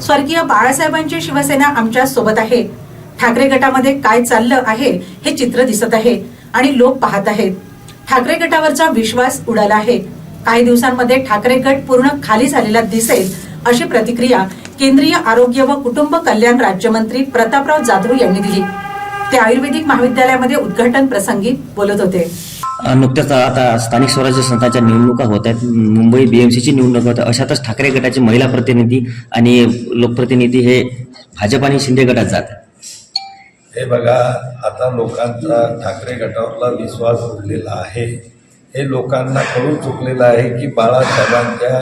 स्वर्गीय बाळासाहेबांची शिवसेना आमच्यासोबत आहे. ठाकरे गटामध्ये काय चाललं आहे हे चित्र दिसत आहे आणि लोक पाहत आहेत. ठाकरे गटावरचा विश्वास उडाला आहे. काही दिवसांमध्ये ठाकरे गट पूर्ण खाली झालेला दिसेल अशी प्रतिक्रिया केंद्रीय आरोग्य व कुटुंब कल्याण राज्यमंत्री प्रतापराव जाधव यांनी दिली. ते आयुर्वेदिक महाविद्यालयामध्ये उद्घाटन प्रसंगी बोलत होते. नुकत्याच आता स्थानिक स्वराज्य संस्थांच्या निवडणुका होत आहेत. मुंबई बीएमसीची निवडणूक होत आहे. अशातच ठाकरे गटाचे महिला प्रतिनिधी आणि लोकप्रतिनिधी हे भाजप आणि शिंदे गटात जात हे बघा आता लोकांचा ठाकरे गटावरला विश्वास उरलेला आहे. हे लोकांना कळून चुकलेलं आहे की बाळासाहेबांच्या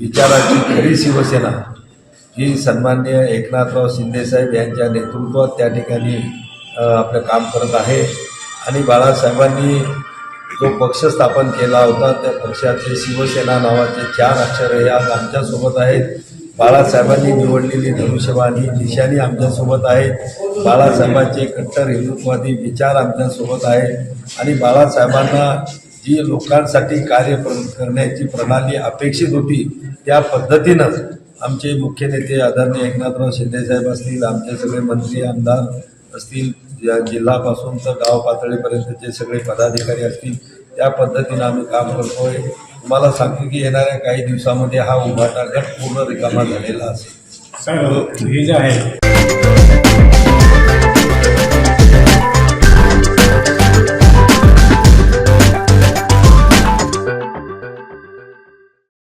विचाराची खरी शिवसेना ही सन्मान्य एकनाथराव शिंदेसाहेब यांच्या नेतृत्वात त्या ठिकाणी आपलं काम करत आहे. आणि बाळासाहेबांनी जो पक्ष स्थापन केला होता त्या पक्षाचे शिवसेना नावाचे चार अक्षर हे आज आमच्यासोबत आहेत. बाळासाहेबांनी निवडलेली धनुष्यबाणी निशाणी आमच्यासोबत आहे बाळासाहेबांचे कट्टर हिंदुत्ववादी विचार आमच्यासोबत आहे आणि बाळासाहेबांना जी लोकांसाठी कार्य प्र- करण्याची प्रणाली अपेक्षित होती त्या पद्धतीनं आमचे मुख्य नेते आदरणीय एकनाथराव शिंदेसाहेब असतील आमचे सगळे मंत्री आमदार असतील या जिल्हापासून तर गाव पातळीपर्यंतचे सगळे पदाधिकारी असतील त्या पद्धतीनं आम्ही काम करतोय. तुम्हाला सांगतो की येणाऱ्या काही दिवसामध्ये हा उभाटा गट पूर्ण रिकामा झालेला असेल. हे जे आहे